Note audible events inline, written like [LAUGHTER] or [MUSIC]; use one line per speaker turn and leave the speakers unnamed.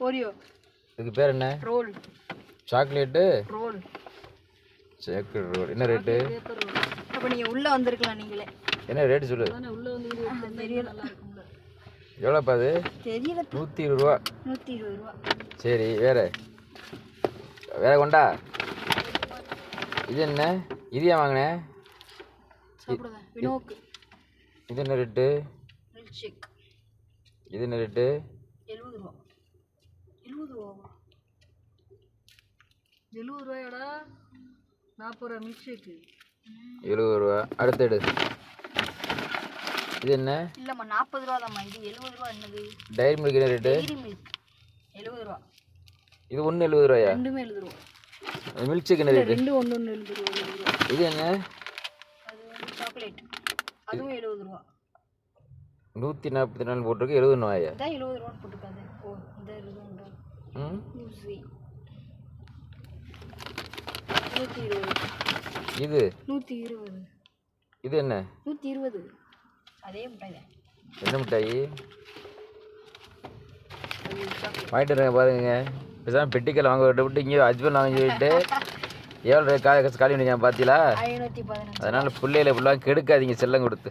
Oreo
இதுக்கு பேர் என்ன?
Roll
chocolate
roll
chocolate roll என்ன ரேட்டு
அப்போ நீங்கள் உள்ளே வந்திருக்கலாம் நீங்களே.
என்ன ரேட்டு சொல்லு? எவ்வளோப்பா அது?
தெரியல.
நூற்றி இருபது ரூபா
நூற்றி இருபது ரூபா.
சரி வேற. வேற கொண்டா? இது என்ன? இது ஏன் வாங்கினேன் இது என்ன ரேட்டு இது என்ன ரேட்டு
எழுபது ரூபா எழுபது ரூபாவா எழுபது ரூபாயாடா நாற்பது ரூபா மில்க் ஷேக்கு
எழுபது ரூபா அடுத்து எடு. இது என்ன?
இல்லைம்மா நாற்பது ரூபா தான்மா இது எழுபது ரூபா என்னது?
டைரி மில்க் என்ன ரேட்டு
டெய்ரி மில்க் எழுபது ரூபா
இது ஒன்று எழுபது ரூபாயா
ரெண்டுமே எழுபது ரூபா
மில்க் ஷேக் என்ன ரேட்டு
ரெண்டு ஒன்று ஒன்று எழுபது ரூபா எழுபது ரூபா
இது என்ன?
அது வந்து சாக்லேட் அதுவும் எழுபது ரூபா
நூற்றி நாற்பத்தி நாலு போட்டிருக்கு எழுபது ரூபாயா
இதான் எழுபது ரூபான்னு போட்டுருக்காது. ஓ இந்த இருபது
ம்?
ஊசி நூற்றி இருபது.
இது?
நூற்றி இருபது.
இது என்ன?
நூற்றி இருபது. அதே மிட்டாய் தான்.
என்ன மிட்டாயி? வாங்கிட்டு வரேன் பாருங்க. பேசாமல் பெட்டிக்கல் வாங்க விட்டு விட்டு இங்கே ஹஸ்பண்ட் வாங்கி சொல்லிட்டு எவ்வளோ [LAUGHS] காலி காலி பண்ணிக்காம பார்த்தீங்களா அதனால் பிள்ளைகளை ஃபுல்லாக கெடுக்காதீங்க செல்லம் கொடுத்து.